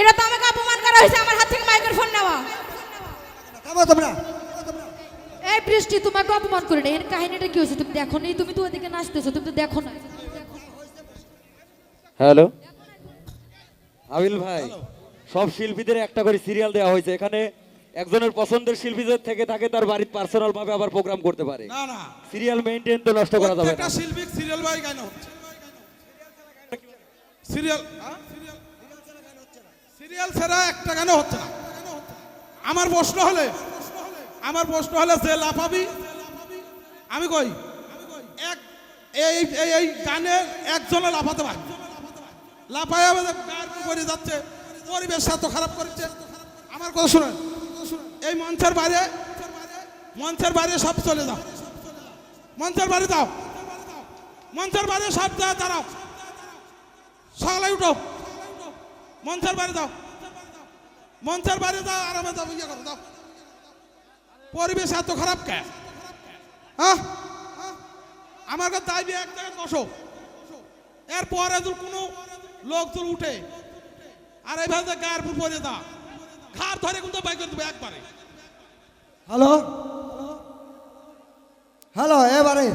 এটা তো আমাকে অপমান করা হয়েছে আমার হাত থেকে মাইক্রোফোন নেওয়া। থামো তোমরা। এই বৃষ্টি তোমাকে অপমান করে এর কাহিনীটা কি হয়েছে? তুমি দেখো নি তুমি তো ওদিকে নাচতেছো তুমি তো দেখো না হ্যালো। আবিল ভাই সব শিল্পীদের একটা করে সিরিয়াল দেওয়া হয়েছে। এখানে একজনের পছন্দের শিল্পীদের থেকে থাকে তার বাড়ির পার্সোনাল ভাবে আবার প্রোগ্রাম করতে পারে। না না। সিরিয়াল মেইনটেইন তো নষ্ট করা যাবে না। শিল্পী সিরিয়াল গান হচ্ছে সিরিয়াল সিরিয়াল ছাড়া একটা গানও হচ্ছে না। আমার প্রশ্ন হলে, আমার প্রশ্ন হলে যে লাফাবি? আমি কই, এক, এই এই গানে একজনে লাফাতে পারে লাফায় আমাদের উপর যাচ্ছে, পরিবেশ এত খারাপ করেছে। আমার কথা শুনেন, এই মঞ্চের বাইরে মঞ্চের বাইরে সব চলে যাও। মঞ্চের বাড়ি দাও মঞ্চের বাইরে সব যা দাঁড়াও। সকালে উঠো। মঞ্চের বাড়ি দাও মঞ্চের বাড়ি দাও আরামে যাও ইয়ে করো দাও পরিবেশ এত খারাপ কে? হ্যাঁ? আমার কাছে দাবি এক জায়গায় বসো। এরপরে যদি কোনো লোক তোর উঠে, আর এইভাবে গায়ের উপর পরে দাও খার ধরে কিন্তু বাইক দেবে একবারে। হ্যালো? হ্যালো, এবারে।